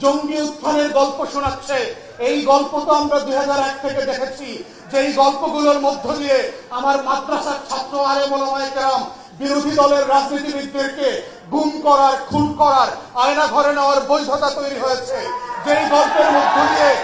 জঙ্গি উত্থানের গল্প শোনাচ্ছে। এই গল্প তো আমরা দুই থেকে দেখেছি। যে এই গল্পগুলোর মধ্য দিয়ে আমার মাদ্রাসার ছাত্র আরে আলেমাম বিরোধী দলের রাজনীতিবিদদেরকে গুম করার, খুন করার, আয়না ঘরে নেওয়ার বৈধতা তৈরি হয়েছে। যেই গল্পের মধ্য দিয়ে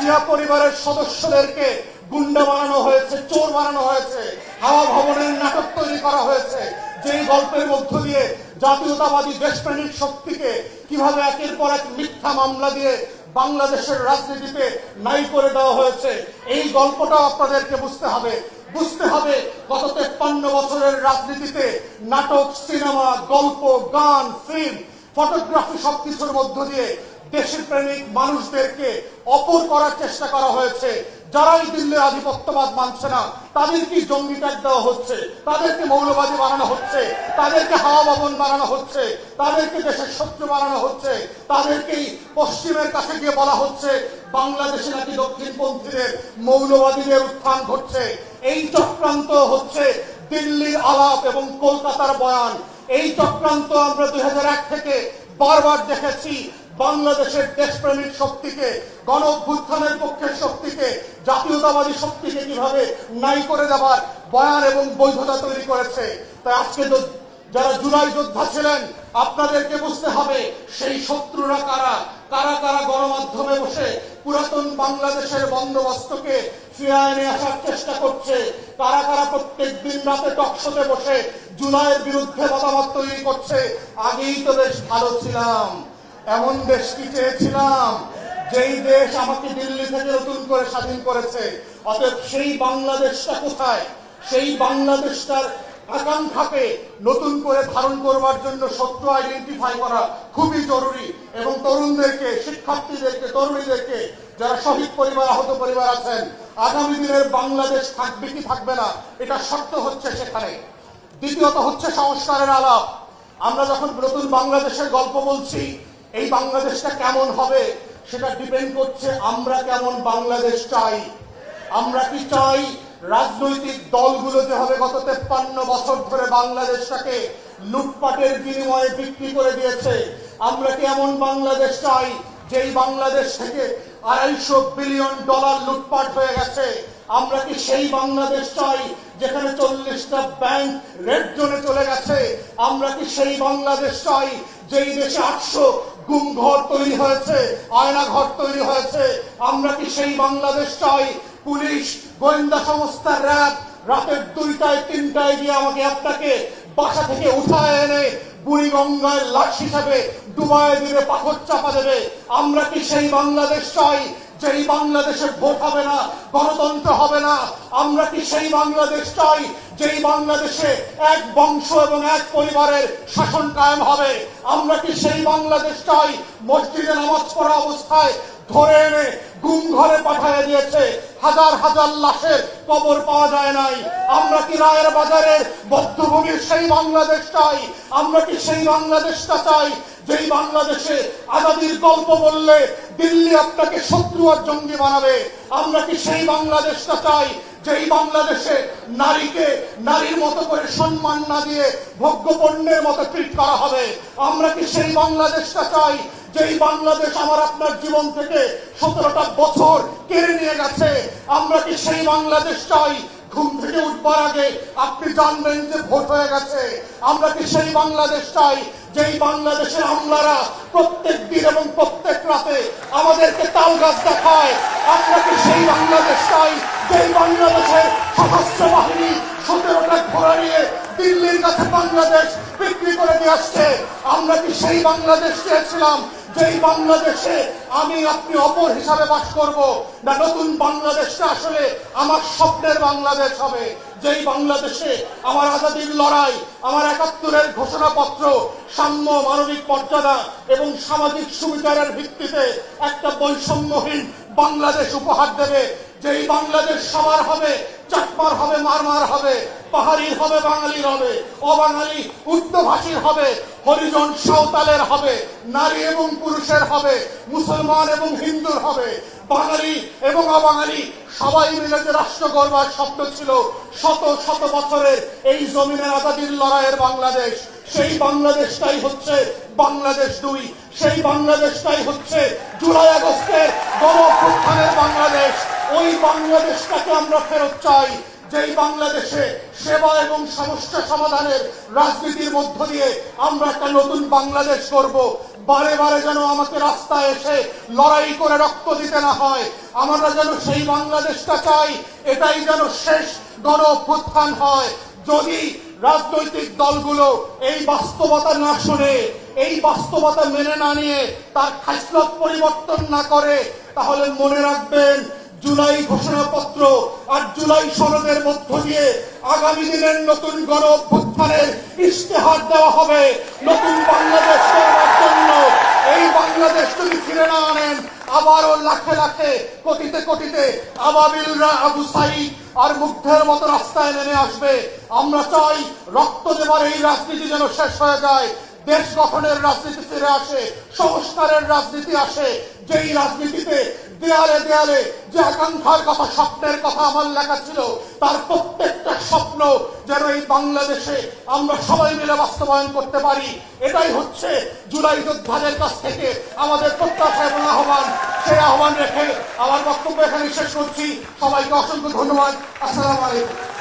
জিয়া পরিবারের সদস্যদেরকে গুন্ডা বানানো হয়েছে, চোর বানানো হয়েছে, হাওয়া ভবনের নাটক তৈরি করা হয়েছে। যেই গল্পের মধ্য দিয়ে জাতীয়তাবাদী দেশপ্রেমিক শক্তিকে কীভাবে একের পর এক মিথ্যা মামলা দিয়ে বাংলাদেশের রাজনীতিতে নাই করে দেওয়া হয়েছে, এই গল্পটাও আপনাদেরকে বুঝতে হবে। বুঝতে হবে গত তেপ্পান্ন বছরের রাজনীতিতে নাটক, সিনেমা, গল্প, গান, ফিল্ম, ফটোগ্রাফি সবকিছুর মধ্য দিয়ে দেশের প্রেমিক মানুষদেরকে অপর করার চেষ্টা করা হয়েছে। যারাই দিল্লির আধিপত্যবাদ মানছে না, তাদেরকে জঙ্গি ট্যাগ দেওয়া হচ্ছে, তাদেরকে মৌলবাদী বানানো হচ্ছে, তাদেরকে হাওয়া ভবন বানানো হচ্ছে, তাদেরকে দেশের শত্রু বানানো হচ্ছে, তাদেরকেই পশ্চিমের কাছে গিয়ে বলা হচ্ছে, বাংলাদেশে নাকি দক্ষিণপন্থীদের মৌলবাদীদের উত্থান ঘটছে। এই চক্রান্ত হচ্ছে দিল্লির আলাপ এবং কলকাতার বয়ান। এই চক্রান্ত আমরা দুই হাজার এক থেকে বারবার দেখেছি। বাংলাদেশের দেশপ্রেমিক শক্তিকে গণ অভ্যুত্থানের পক্ষের শক্তিকে, জাতীয়তাবাদী শক্তিকে কীভাবে নাই করে দেওয়ার বয়ান এবং বৈধতা তৈরি করেছে, তাই আজকে যারা জুলাই যোদ্ধা ছিলেন, আপনাদেরকে বুঝতে হবে সেই শত্রুরা কারা? কারা কারা গণমাধ্যমে বসে পুরাতন বাংলাদেশের বন্দোবস্তকে ফিরায় নিয়ে আসার চেষ্টা করছে? কারা কারা প্রত্যেক দিন রাতে টকশোতে বসে জুলাইয়ের বিরুদ্ধে মতামত তৈরি করছে? আগেই তো বেশ ভালো ছিলাম। এমন দেশটি চেয়েছিলাম, যেই দেশ আমাকে দিল্লি থেকে নতুন করে স্বাধীন করেছে। অতএব সেই বাংলাদেশটা কোথায়? সেই বাংলাদেশটার আকাঙ্ক্ষাকে নতুন করে ধারণ করবার জন্য সত্য আইডেন্টিফাই করা খুবই জরুরি। এবং তরুণদেরকে, শিক্ষার্থীদেরকে, তরুণীদেরকে, যারা শহীদ পরিবার, আহত পরিবার আছেন, আগামী দিনের বাংলাদেশ থাকবে কি থাকবে না, এটা শর্ত হচ্ছে সেখানে। দ্বিতীয়ত হচ্ছে সংস্কারের আলাপ। আমরা যখন নতুন বাংলাদেশের গল্প বলছি এই বাংলাদেশটা কেমন হবে সেটা ডিপেন্ড করছে আমরা কেমন বাংলাদেশ চাই। আমরা কি চাই রাজনৈতিক দলগুলো যেভাবে গত তেপ্পান্ন বছর ধরে বাংলাদেশটাকে লুটপাটের বিনিময়ে বিক্রি করে দিয়েছে, আমরা কি এমন বাংলাদেশ চাই যেই বাংলাদেশ থেকে আড়াইশো বিলিয়ন ডলার লুটপাট হয়ে গেছে? আমরা কি সেই বাংলাদেশ চাই যেখানে চল্লিশটা ব্যাংক রেড জোনে চলে গেছে? আমরা কি সেই বাংলাদেশ চাই যেই দেশে আটশো গুম ঘর তৈরি হয়েছে, আয়না ঘর তৈরি হয়েছে? আমরা কি সেই বাংলাদেশ চাই? পুলিশ, গোয়েন্দা সংস্থা, র্যাব রাতের দুইটায়, তিনটায় গিয়ে আমাকে আপনাকে বাসা থেকে উঠায় এনে বুড়িগঙ্গায় লাশ হিসাবে ডুবায় দিবে, পাথর চাপা দেবে। আমরা কি সেই বাংলাদেশ চাই যেই বাংলাদেশে ভোট হবে না, গণতন্ত্র হবে না, আমরা কি সেই বাংলাদেশ চাই, যেই বাংলাদেশে এক বংশ এবং এক পরিবারের শাসন কায়েম হবে? আমরা কি সেই বাংলাদেশ চাই, মসজিদে নামাজ পড়া অবস্থায় ধরে এনে গুম ঘরে পাঠিয়ে দিয়েছে। হাজার হাজার লাশের কবর পাওয়া যায় নাই। আমরা কি রায়ের বাজারের বদ্ধভূমির সেই বাংলাদেশ চাই? আমরা কি সেই বাংলাদেশটা চাই? যেই বাংলাদেশে আজাদির গল্প বললে দিল্লি আপনাকে শত্রু আর জঙ্গি বানাবে। আমরা কি সেই বাংলাদেশটা চাই? যেই বাংলাদেশে নারীকে নারীর মতো করে সম্মান না দিয়ে ভোগ্য পণ্যের মতো ট্রিট করা হবে। আমরা কি সেই বাংলাদেশটা চাই? যেই বাংলাদেশ আমার আপনার জীবন থেকে সতেরোটা বছর কেড়ে নিয়ে গেছে, আমরা কি সেই বাংলাদেশ চাই? ঘুম থেকে উঠবার আগে আপনি জানবেন যে ভোট হয়ে গেছে। আমরা কি সেই বাংলাদেশ চাই? যেই বাংলাদেশের আমলারা প্রত্যেক দিন এবং প্রত্যেক রাতে আমাদেরকে তাল গাছ দেখায়, আমরা কি সেই বাংলাদেশ চাই? যেই বাংলাদেশের সশস্ত্র বাহিনী সতেরোটা ঘোড়া নিয়ে দিল্লির কাছে বাংলাদেশ বিক্রি করে দিয়ে আসছে, আমরা কি সেই বাংলাদেশ চেয়েছিলাম? যেই বাংলাদেশে আমি আপনি অপর হিসাবে বাস করব, না নতুন বাংলাদেশটা আসলে আমার স্বপ্নের বাংলাদেশ হবে। যেই বাংলাদেশে আমার আজাদির লড়াই, আমার একাত্তরের ঘোষণাপত্র, সাম্য, মানবিক মর্যাদা এবং সামাজিক সুবিচারের ভিত্তিতে একটা বৈষম্যহীন বাংলাদেশ উপহার দেবে, যেই বাংলাদেশ সবার হবে চাকমার হবে, মারমার হবে, পাহাড়ির হবে, বাঙালির হবে, অবাঙালি উর্দভাষীর হবে, হরিজন সাঁওতালের হবে, নারী এবং পুরুষের হবে, মুসলমান এবং হিন্দুর হবে, বাঙালি এবং অবাঙালি, সবাই মিলে যে রাষ্ট্র গড়বার স্বপ্ন ছিল, শত শত বছরের এই জমিনের আজাদির লড়াইয়ের বাংলাদেশ, সেই বাংলাদেশটাই হচ্ছে বাংলাদেশ দুই, সেই বাংলাদেশটাই হচ্ছে জুলাই আগস্টের গণঅভ্যুত্থানের বাংলাদেশ। ওই বাংলাদেশটাকে আমরা ফেরত চাই, যেই বাংলাদেশে সেবা এবং সমস্যা সমাধানের রাজনীতির মধ্য দিয়ে আমরা একটা নতুন বাংলাদেশ করব বারে বারে যেন আমাকে রাস্তায় এসে লড়াই করে রক্ত দিতে না হয়। আমরা যেন সেই বাংলাদেশটা চাই, এটাই যেন শেষ গণ অভ্যুত্থান হয়। যদি রাজনৈতিক দলগুলো এই বাস্তবতা না শুনে, এই বাস্তবতা মেনে না নিয়ে তার খাসলত পরিবর্তন না করে, তাহলে মনে রাখবেন জুলাই ঘোষণাপত্র আর জুলাই সনদের মধ্য দিয়ে আগামী দিনের নতুন গণ অভ্যুত্থানের ইশতেহার দেওয়া হবে। নতুন বাংলাদেশ গড়বার জন্য এই বাংলাদেশ যদি ফিরে না আনেন। আবারও লাখে লাখে, কোটিতে কোটিতে আবাবিলরা আবু সাইদ আর মুগ্ধের মতো রাস্তায় নেমে আসবে। আমরা চাই রক্ত দেবার এই রাজনীতি যেন শেষ হয়ে যায়। দেশ গঠনের রাজনীতি ফিরে আসে, সংস্কারের রাজনীতি আসে। যেই রাজনীতিতে দেয়ালে দেয়ালে যে আকাঙ্ক্ষার কথা, স্বপ্নের কথা আমার লেখা ছিল, তার প্রত্যেকটা স্বপ্ন যেন এই বাংলাদেশে আমরা সবাই মিলে বাস্তবায়ন করতে পারি। এটাই হচ্ছে জুলাই যোদ্ধাদের কাছ থেকে আমাদের প্রত্যাশা এবং আহ্বান। সেই আহ্বান রেখে আমার বক্তব্য এখানে শেষ করছি। সবাইকে অসংখ্য ধন্যবাদ। আসসালাম আলাইকুম।